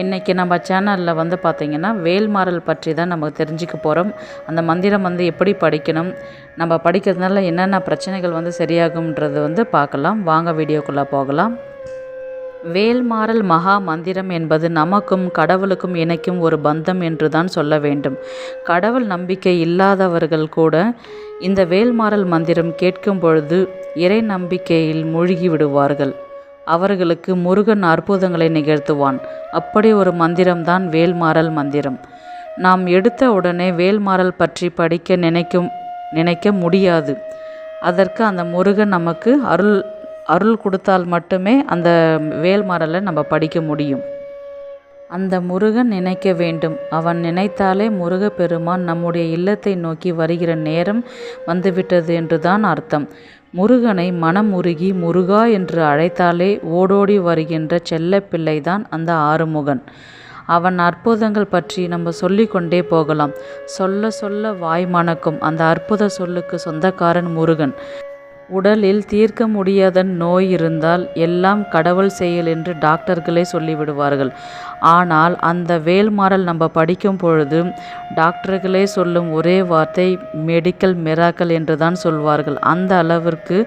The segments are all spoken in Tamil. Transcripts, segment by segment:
இன்றைக்கி நம்ம சேனலில் வந்து பார்த்திங்கன்னா வேல்மாறல் பற்றி தான் நம்ம தெரிஞ்சுக்க போகிறோம் அந்த மந்திரம் வந்து எப்படி படிக்கணும் நம்ம படிக்கிறதுனால என்னென்ன பிரச்சனைகள் வந்து சரியாகும்ன்றது வந்து பார்க்கலாம். வாங்க வீடியோக்குள்ளே போகலாம். வேல்மாறல் மகா மந்திரம் என்பது நமக்கும் கடவுளுக்கும் இணைக்கும் ஒரு பந்தம் என்று தான் சொல்ல வேண்டும். கடவுள் நம்பிக்கை இல்லாதவர்கள் கூட இந்த வேல்மாறல் மந்திரம் கேட்கும் பொழுது இறை நம்பிக்கையில் மூழ்கி விடுவார்கள். அவர்களுக்கு முருகன் அற்புதங்களை நிகழ்த்துவான். அப்படி ஒரு மந்திரம்தான் வேல்மாறல் மந்திரம். நாம் எடுத்த உடனே வேல்மாறல் பற்றி படிக்க நினைக்கும் நினைக்க முடியாது. அதற்கு அந்த முருகன் நமக்கு அருள் அருள் கொடுத்தால் மட்டுமே அந்த வேல்மாறலை நம்ம படிக்க முடியும். அந்த முருகன் நினைக்க வேண்டும். அவன் நினைத்தாலே முருகப்பெருமான் நம்முடைய இல்லத்தை நோக்கி வருகிற நேரம் வந்துவிட்டது என்றுதான் அர்த்தம். முருகனை மனம் உருகி முருகா என்று அழைத்தாலே ஓடோடி வருகின்ற செல்லப்பிள்ளைதான் அந்த ஆறுமுகன். அவன் அற்புதங்கள் பற்றி நம்ம சொல்லிக்கொண்டே போகலாம். சொல்ல சொல்ல வாய் மணக்கும் அந்த அற்புத சொல்லுக்கு சொந்தக்காரன் முருகன். உடலில் தீர்க்க முடியாத நோய் இருந்தால் எல்லாம் கடவுள் செயல் என்று டாக்டர்களே சொல்லிவிடுவார்கள். ஆனால் அந்த வேல்மாறல் நம்ம படிக்கும் பொழுது டாக்டர்களே சொல்லும் ஒரே வார்த்தை மெடிக்கல் மிராக்கல் என்று தான் சொல்வார்கள். அந்த அளவிற்கு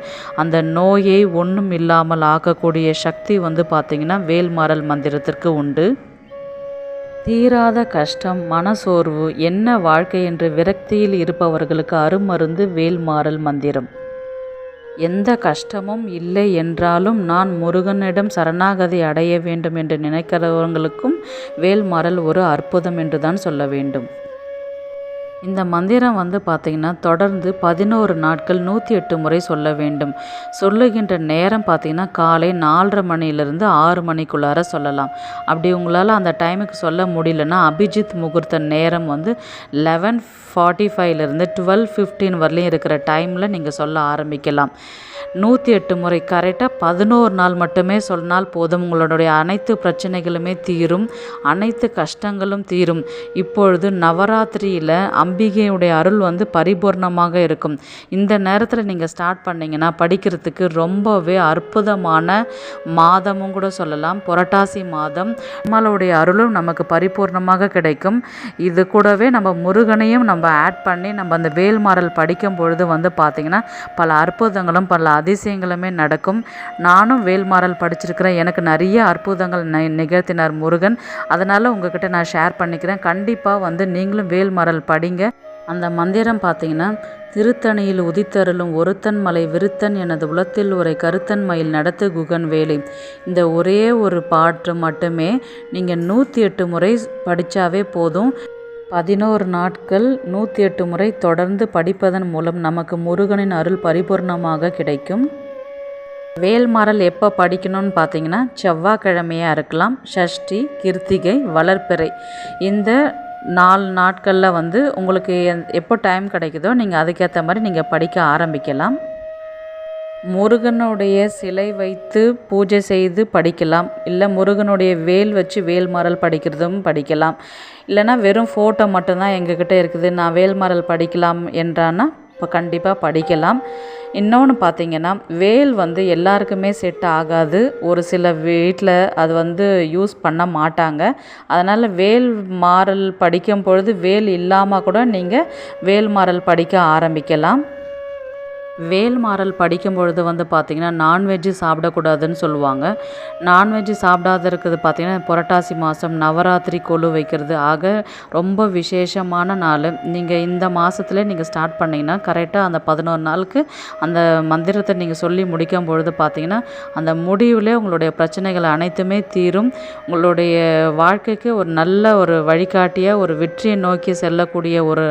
அந்த நோயை ஒன்றும் இல்லாமல் ஆக்கக்கூடிய சக்தி வந்து பார்த்திங்கன்னா வேல்மாறல் மந்திரத்திற்கு உண்டு. தீராத கஷ்டம் மனசோர்வு என்ன வாழ்க்கை என்று விரக்தியில் இருப்பவர்களுக்கு அருமருந்து வேல்மாறல் மந்திரம். எந்த கஷ்டமும் இல்லை என்றாலும் நான் முருகனிடம் சரணாகதி அடைய வேண்டும் என்று நினைக்கிறவங்களுக்கும் வேல்மாறல் ஒரு அற்புதம் என்று தான் சொல்ல வேண்டும். இந்த மந்திரம் வந்து பார்த்திங்கன்னா தொடர்ந்து பதினோரு நாட்கள் நூற்றி எட்டு முறை சொல்ல வேண்டும். சொல்லுகின்ற நேரம் பார்த்திங்கன்னா காலை நாலரை மணிலேருந்து ஆறு மணிக்குள்ளார சொல்லலாம். அப்படி உங்களால் அந்த டைமுக்கு சொல்ல முடியலன்னா அபிஜித் முகூர்த்த நேரம் வந்து லெவன் ஃபார்ட்டி ஃபைவ்லேருந்து டுவெல் ஃபிஃப்டீன் வரலையும் இருக்கிற டைமில் நீங்கள் சொல்ல ஆரம்பிக்கலாம். நூற்றி எட்டு முறை கரெக்டாக பதினோரு நாள் மட்டுமே சொன்னால் போதும். உங்களுடைய அனைத்து பிரச்சனைகளுமே தீரும். அனைத்து கஷ்டங்களும் தீரும். இப்பொழுது நவராத்திரியில் அம்பிகையுடைய அருள் வந்து பரிபூர்ணமாக இருக்கும். இந்த நேரத்தில் நீங்கள் ஸ்டார்ட் பண்ணிங்கன்னா படிக்கிறதுக்கு ரொம்பவே அற்புதமான மாதமும் கூட சொல்லலாம். புரட்டாசி மாதம் நம்மளுடைய அருளும் நமக்கு பரிபூர்ணமாக கிடைக்கும். இது கூடவே நம்ம முருகனையும் நம்ம ஆட் பண்ணி நம்ம அந்த வேல்மாறல் படிக்கும் பொழுது வந்து பார்த்திங்கன்னா பல அற்புதங்களும் பல அதிசயங்களுமே நடக்கும். நானும் வேல்மாறல் படிச்சிருக்கிறேன். எனக்கு நிறைய அற்புதங்கள் நிகழ்த்தினார் முருகன். அதனால் உங்ககிட்ட நான் ஷேர் பண்ணிக்கிறேன். கண்டிப்பாக வந்து நீங்களும் வேல்மாறல் படிங்க. அந்த மந்திரம் பார்த்தீங்கன்னா திருத்தணியில் உதித்தருளும் ஒருத்தன் மலை விருத்தன் எனது உளத்தில் உரை கருத்தன் மயில் நடத்து குகன் வேலை. இந்த ஒரே ஒரு பாட்டு மட்டுமே நீங்கள் நூற்றி எட்டு முறை படித்தாவே போதும். பதினோரு நாட்கள் நூற்றி எட்டு முறை தொடர்ந்து படிப்பதன் மூலம் நமக்கு முருகனின் அருள் பரிபூர்ணமாக கிடைக்கும். வேல்மாறல் எப்போ படிக்கணும்னு பார்த்தீங்கன்னா செவ்வாய்க்கிழமையாக இருக்கலாம். ஷஷ்டி கிருத்திகை வளர்ப்பிறை. இந்த நாலு நாட்களில் வந்து உங்களுக்கு எப்போ டைம் கிடைக்குதோ நீங்கள் அதுக்கேற்ற மாதிரி நீங்கள் படிக்க ஆரம்பிக்கலாம். முருகனுடைய சிலை வைத்து பூஜை செய்து படிக்கலாம். இல்லை முருகனுடைய வேல் வச்சு வேல்மாறல் படிக்கிறதும் படிக்கலாம். இல்லைனா வெறும் ஃபோட்டோ மட்டும்தான் எங்ககிட்ட இருக்குது. நான் வேல்மாறல் படிக்கலாம் என்றான்னா இப்போ கண்டிப்பாக படிக்கலாம். இன்னொன்று பார்த்தீங்கன்னா வேல் வந்து எல்லாருக்குமே செட் ஆகாது. ஒரு சில வீட்டில் அது வந்து யூஸ் பண்ண மாட்டாங்க. அதனால் வேல் மாறல் படிக்கும் பொழுது வேல் இல்லாமல் கூட நீங்கள் வேல் மாறல் படிக்க ஆரம்பிக்கலாம். வேல்மாறல் படிக்கும் பொழுது வந்து பார்த்திங்கன்னா நான்வெஜ்ஜு சாப்பிடக்கூடாதுன்னு சொல்லுவாங்க. நான்வெஜ்ஜு சாப்பிடாத இருக்கிறது பார்த்திங்கன்னா புரட்டாசி மாதம் நவராத்திரி கொலு வைக்கிறது. ஆக ரொம்ப விசேஷமான நாள். நீங்கள் இந்த மாதத்துல நீங்கள் ஸ்டார்ட் பண்ணிங்கன்னா கரெக்டாக அந்த பதினோரு நாளுக்கு அந்த மந்திரத்தை நீங்கள் சொல்லி முடிக்கும் பொழுது பார்த்திங்கன்னா அந்த முடிவில் உங்களுடைய பிரச்சனைகள் அனைத்துமே தீரும். உங்களுடைய வாழ்க்கைக்கு ஒரு நல்ல ஒரு வழிகாட்டியாக ஒரு வெற்றியை நோக்கி செல்லக்கூடிய ஒரு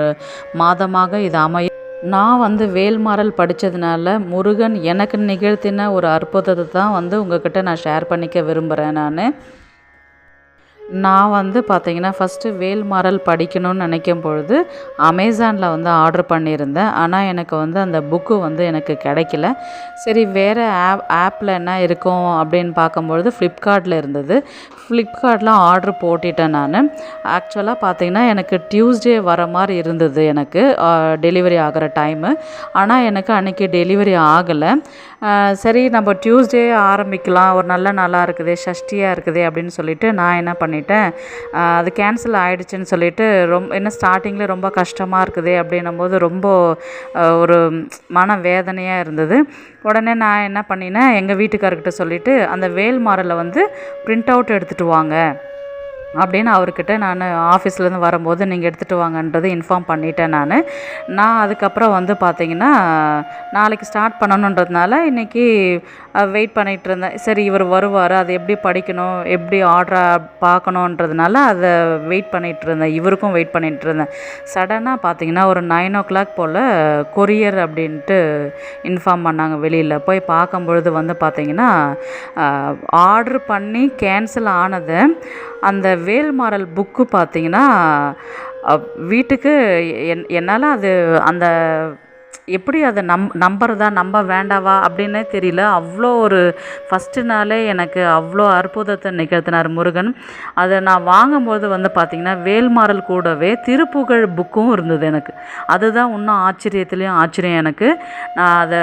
மாதமாக இது அமைய நான் வந்து வேல்மாறல் படித்ததுனால முருகன் எனக்கு நிகழ்த்தின ஒரு அற்புதத்தை தான் வந்து உங்ககிட்ட நான் ஷேர் பண்ணிக்க விரும்புகிறேன் நான். நான் வந்து பார்த்திங்கன்னா ஃபஸ்ட்டு வேல்மாறல் படிக்கணும்னு நினைக்கும் பொழுது அமேசானில் வந்து ஆர்டர் பண்ணியிருந்தேன். ஆனால் எனக்கு வந்து அந்த புக்கு வந்து எனக்கு கிடைக்கல. சரி வேறு ஆப் ஆப்பில் என்ன இருக்கும் அப்படின்னு பார்க்கும்பொழுது ஃப்ளிப்கார்ட்டில் இருந்தது. ஃப்ளிப்கார்ட்டில் ஆர்டர் போட்டுட்டேன் நான். ஆக்சுவலாக பார்த்திங்கன்னா எனக்கு டியூஸ்டே வர மாதிரி இருந்தது எனக்கு டெலிவரி ஆகிற டைமு ஆனால் எனக்கு அன்றைக்கி டெலிவரி ஆகலை. சரி நம்ம டியூஸ்டே ஆரம்பிக்கலாம். ஒரு நல்ல நாளாக இருக்குது ஷஷ்டியாக இருக்குது அப்படின்னு சொல்லிட்டு நான் என்ன பண்ணிட்டேன்? அது கேன்சல் ஆகிடுச்சின்னு சொல்லிட்டு ரொம்ப என்ன ஸ்டார்டிங்கில் ரொம்ப கஷ்டமாக இருக்குது அப்படின்னும் போது ரொம்ப ஒரு மன வேதனையாக இருந்தது. உடனே நான் என்ன பண்ணினேன்? எங்கள் வீட்டுக்காரர்கிட்ட சொல்லிவிட்டு அந்த வேல் மாறலை வந்து ப்ரிண்ட் அவுட் எடுத்துகிட்டு வாங்க. அப்படின்னு அவர்கிட்ட நான் ஆஃபீஸ்லேருந்து வரும்போது நீங்கள் எடுத்துகிட்டு வாங்கன்றது இன்ஃபார்ம் பண்ணிட்டேன் நான். நான் அதுக்கப்புறம் வந்து பார்த்தீங்கன்னா நாளைக்கு ஸ்டார்ட் பண்ணணுன்றதுனால இன்றைக்கி வெயிட் பண்ணிகிட்டு இருந்தேன் சரி இவர் வருவார் அதை எப்படி படிக்கணும் எப்படி ஆர்டராக பார்க்கணுன்றதுனால அதை வெயிட் பண்ணிகிட்டு இருந்தேன் இவருக்கும் வெயிட் பண்ணிகிட்டு இருந்தேன் சடனாக பார்த்தீங்கன்னா ஒரு நைன் ஓ கிளாக் போல் கொரியர் அப்படின்ட்டு இன்ஃபார்ம் பண்ணாங்க வெளியில். போய் பார்க்கும்பொழுது வந்து பார்த்தீங்கன்னா ஆர்டர் பண்ணி கேன்சல் ஆனதை. அந்த வேல்மாறல் புக்கு பார்த்தீங்கன்னா வீட்டுக்கு என் என்னால் அது அந்த எப்படி அதை நம் நம்புறதா நம்ப வேண்டாவா அப்படின்னே தெரியல. அவ்வளோ ஒரு ஃபஸ்ட்டு நாளே எனக்கு அவ்வளோ அற்புதத்தை நிகழ்த்தினார் முருகன். அதை நான் வாங்கும்போது வந்து பார்த்திங்கன்னா வேல்மாறல் கூடவே திருப்புகழ் புக்கும் இருந்தது எனக்கு. அதுதான் இன்னும் ஆச்சரியத்துலேயும் ஆச்சரியம் எனக்கு. நான் அதை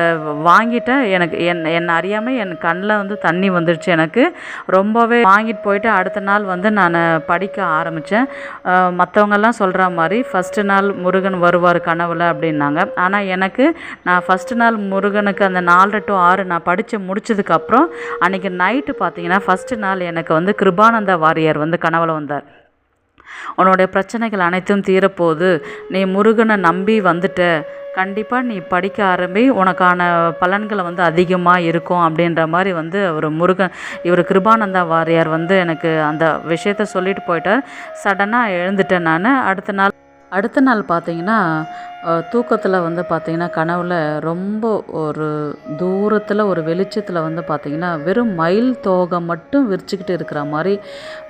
வாங்கிட்டேன். எனக்கு என் என்னை அறியாமல் என் கண்ணில் வந்து தண்ணி வந்துடுச்சு எனக்கு. ரொம்பவே வாங்கிட்டு போயிட்டு அடுத்த நாள் வந்து நான் படிக்க ஆரம்பித்தேன் மற்றவங்கெல்லாம் சொல்கிற மாதிரி ஃபஸ்ட்டு நாள் முருகன் வருவார் கனவுல அப்படின்னாங்க. ஆனால் எனக்கு நான் ஃபஸ்ட்டு நாள் முருகனுக்கு அந்த நாலு டு ஆறு நான் படித்து முடிச்சதுக்கப்புறம் அன்றைக்கி நைட்டு பார்த்தீங்கன்னா ஃபஸ்ட்டு நாள் எனக்கு வந்து கிருபானந்த வாரியார் வந்து கனவுல வந்தார். உன்னுடைய பிரச்சனைகள் அனைத்தும் தீரப்போகுது. நீ முருகனை நம்பி வந்துட்ட. கண்டிப்பாக நீ படிக்க ஆரம்பி உனக்கான பலன்களை வந்து அதிகமாக இருக்கும் அப்படின்ற மாதிரி வந்து அவர் முருகன் இவர் கிருபானந்தா வாரியார் வந்து எனக்கு அந்த விஷயத்த சொல்லிட்டு போயிட்டார். சடனாக எழுந்துட்டேன் நான். அடுத்த நாள் அடுத்த நாள் பார்த்தீங்கன்னா தூக்கத்தில் வந்து பார்த்திங்கன்னா கனவில் ரொம்ப ஒரு தூரத்தில் ஒரு வெளிச்சத்தில் வந்து பார்த்திங்கன்னா வெறும் மயில் தோகை மட்டும் விரிச்சுக்கிட்டு இருக்கிற மாதிரி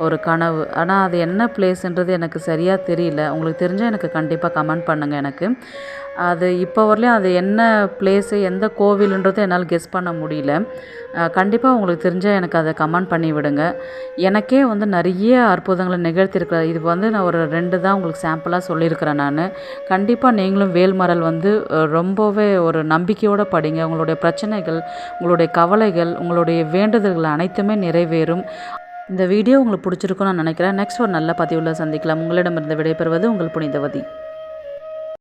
ஒரு கனவு. ஆனால் அது என்ன பிளேஸ்ன்றது எனக்கு சரியாக தெரியல. உங்களுக்கு தெரிஞ்சால் எனக்கு கண்டிப்பாக கமெண்ட் பண்ணுங்கள் எனக்கு. அது இப்போ வரலையும் அது என்ன பிளேஸு எந்த கோவிலுன்றது என்னால் கெஸ் பண்ண முடியல. கண்டிப்பாக உங்களுக்கு தெரிஞ்சால் எனக்கு அதை கமெண்ட் பண்ணி விடுங்க. எனக்கே வந்து நிறைய அற்புதங்களை நிகழ்த்தியிருக்கிறார். இது வந்து நான் ஒரு ரெண்டு தான் உங்களுக்கு சாம்பிளாக சொல்லியிருக்கிறேன் நான். கண்டிப்பாக நீங்களும் வேல்மரல் வந்து ரொம்பவே ஒரு நம்பிக்கையோடு படிங்க. உங்களுடைய பிரச்சனைகள் உங்களுடைய கவலைகள் உங்களுடைய வேண்டுதல்கள் அனைத்துமே நிறைவேறும். இந்த வீடியோ உங்களுக்கு பிடிச்சிருக்கும்னு நான் நினைக்கிறேன். நெக்ஸ்ட் ஒரு நல்ல பதிவில் சந்திக்கலாம். உங்களிடமிருந்து விடைபெறுவது உங்கள் புனிதவதி.